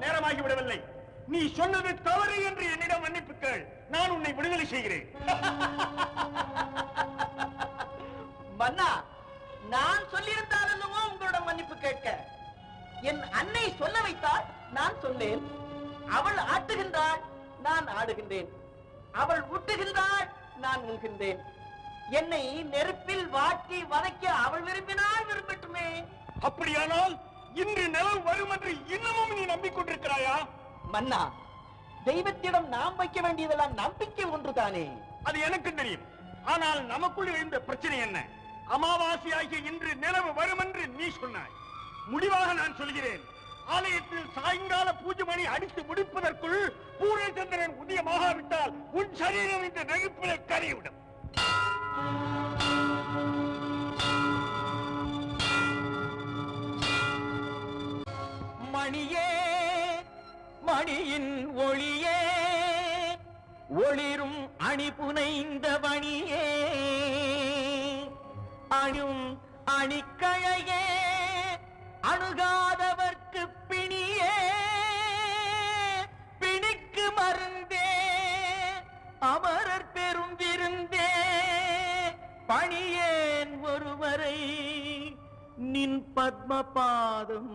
நேரமாகி விடவில்லை நீ சொன்னது தவறு என்று என்னிடம் மன்னிப்பு கேள் நான் உன்னை விடுதலை செய்கிறேன். மன்னா நான் சொல்லியிருந்தால் அல்லவோ உங்களிடம் மன்னிப்பு கேட்க. என் அன்னை சொல்ல வைத்தால் நான் சொன்னேன். அவள் ஆட்டுகின்றாள் நான் ஆடுகின்றேன். அவள் ஊட்டுகின்றாள் நான் உண்கின்றேன். என்னை நெருப்பில் வாட்டி வதக்கி அவள் விரும்பினால் விரும்பட்டுமே. அப்படியானால் இன்று நிலவு வரும் என்று இன்னமும் நீ நம்பிக்கொண்டிருக்கிறாயா மன்னா தெய்வத்திடம் நாம் வைக்க வேண்டியதெல்லாம் நம்பிக்கை ஒன்றுதானே? அது எனக்கு தெரியும். ஆனால் நமக்குள் இருந்த பிரச்சனை என்ன? அமாவாசை ஆகிய இன்று நிலவு வரும் என்று நீ சொன்னாய். முடிவாக நான் சொல்கிறேன். ஆலயத்தில் சாயங்கால பூஜை மணி அடித்து முடிப்பதற்குள் பூரணச்சந்திரன் உதயமாகாவிட்டால் உன் சரீரம் இந்த நெருப்பிலே கரைவிடும் அணியின் ஒளியே ஒளிரும் அணி புனைந்த மணியே அணும் அணிக்கழையே அணுகாதவர்க்கு பிணியே. பிணிக்கு மருந்தே அமரர் பெரும் விருந்தே. பணியேன் ஒருவரை நின் பத்மபாதம்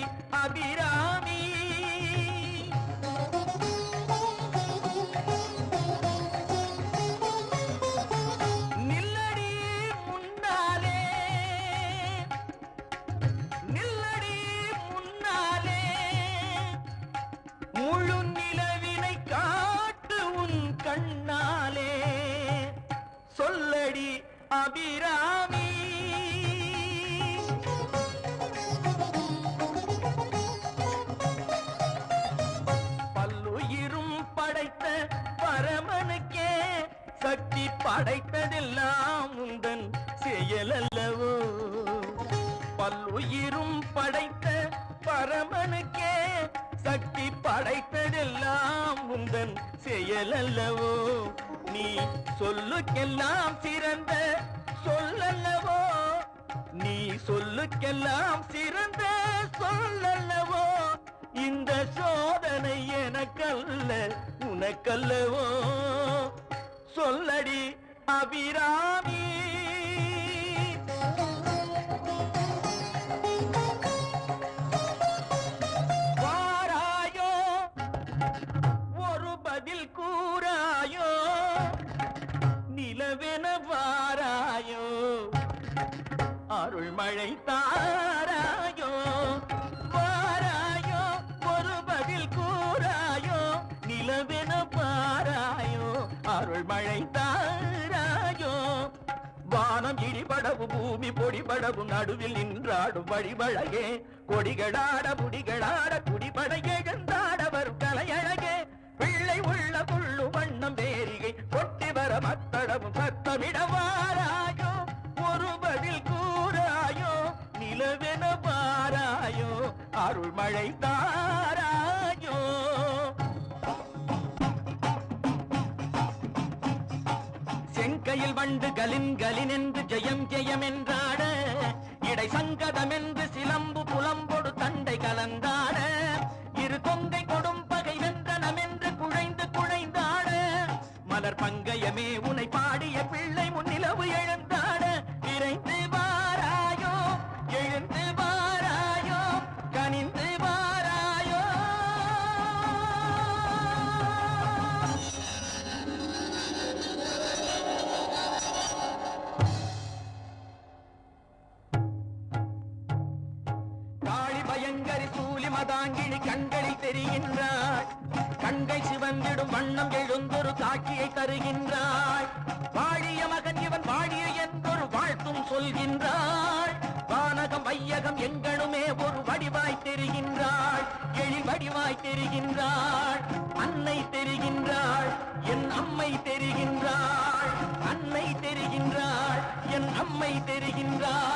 அபிராமி. நில்லடி முன்னாலே நில்லடி முன்னாலே முழு நிலவினை காட்டு உன் கண்ணாலே. சொல்லடி அபிராமி. படைத்த பரமனுக்கே சக்தி படைத்ததெல்லாம் உந்தன் செயலல்லவோ. பல்லுயிரும் படைத்த பரமனுக்கே சக்தி படைத்ததெல்லாம் உந்தன் செயலல்லவோ. நீ சொல்லுக்கெல்லாம் சிறந்த சொல்லல்லவோ. நீ சொல்லுக்கெல்லாம் சிறந்த சொல்லல்லவோ. இந்த சோதனை எனக்கல்ல உனக்கல்லவோ? சொல்லடி அபிராமி. வாராயோ ஒரு பதில் கூறாயோ? நிலவென வாராயோ? அருள் மழை அருள் மழை தாராயோ வானம் இடிபடவு பூமி பொடிபடவு நடுவில் நின்றாடும் வழிபழகே கொடிகளாட புடிகளாட குடிபட எழுந்தாட கலையழகே. பிள்ளை உள்ள புள்ளு வண்ணம் வேரிகை கொட்டி வர மத்தடமும் சத்தமிடவாராயோ ஒரு பதில் கூறாயோ நிலவென பாராயோ. அருள் மழை செங்கையில் வண்டு கலின் கலின் என்று ஜெயம் ஜெயம் என்றாட இடை சங்கதம் என்று சிலம்பு புலம்பொடு தண்டை கலந்தாட. தெரிகின்றாய். கண்கை சிவந்திடும் வண்ணம் எழுந்தொரு காட்சியை தருகின்றாய். வாழிய மகன் இவன் வாழிய என்றொரு வாழ்த்தும் சொல்கின்றாய். வானகம் வையகம் எங்கனுமே ஒரு வடிவாய் தெரிகின்றாள் எழில் வடிவாய் தெரிகின்றாள் அன்னை தெரிகின்றாள் என் அம்மை தெரிகின்றாள் அன்னை தெரிகின்றாள் என் அம்மை தெரிகின்றாள்